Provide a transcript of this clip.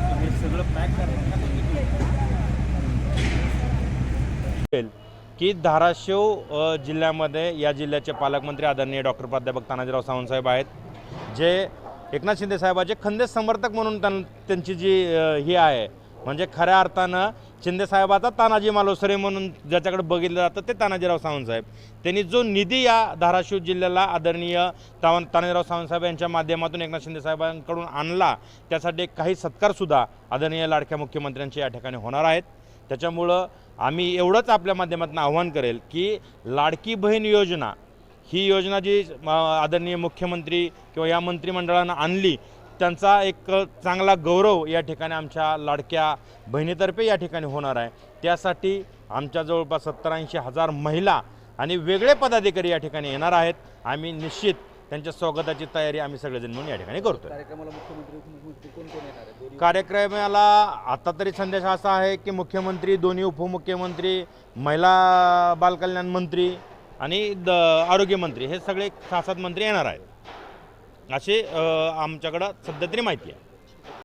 तुम्ही सगळं पॅक की धाराशिव जिल्ह्यामध्ये या जिल्ह्याचे पालकमंत्री आदरणीय डॉक्टर प्राध्यापक तानाजीराव सावंतसाहेब आहेत जे एकनाथ शिंदे साहेबाचे खंदे समर्थक म्हणून त्यां त्यांची जी ही आहे म्हणजे खऱ्या अर्थानं शिंदेसाहेबाचा तानाजी मालोसरे म्हणून ज्याच्याकडे बघितलं जातं ते तानाजीराव सावंतसाहेब त्यांनी जो निधी या धाराशिव जिल्ह्याला आदरणीय तावन तानाजीराव सावंतसाहेब यांच्या माध्यमातून एकनाथ शिंदेसाहेबांकडून आणला त्यासाठी काही सत्कारसुद्धा आदरणीय लाडक्या मुख्यमंत्र्यांचे या ठिकाणी होणार आहेत. त्याच्यामुळं आम्ही एवढंच आपल्या माध्यमातून आव्हान करेल की लाडकी बहीण योजना ही योजना जी आदरणीय मुख्यमंत्री किंवा या मंत्रिमंडळानं आणली त्यांचा एक चांगला गौरव या ठिकाणी आमच्या लाडक्या बहिणीतर्फे या ठिकाणी होणार आहे. त्यासाठी आमच्या जवळपास सत्तर ऐंशी हजार महिला आणि वेगळे पदाधिकारी या ठिकाणी येणार आहेत. आम्ही निश्चित त्यांच्या स्वागताची तयारी आम्ही सगळेजण म्हणून या ठिकाणी करतोय. कार्यक्रमाला आता तरी संदेश असा आहे की मुख्यमंत्री दोन्ही उपमुख्यमंत्री महिला बालकल्याण मंत्री आणि द आरोग्यमंत्री हे सगळे सहा सात मंत्री येणार आहेत. असे आमच्याकडं सध्या तरी माहिती आहे.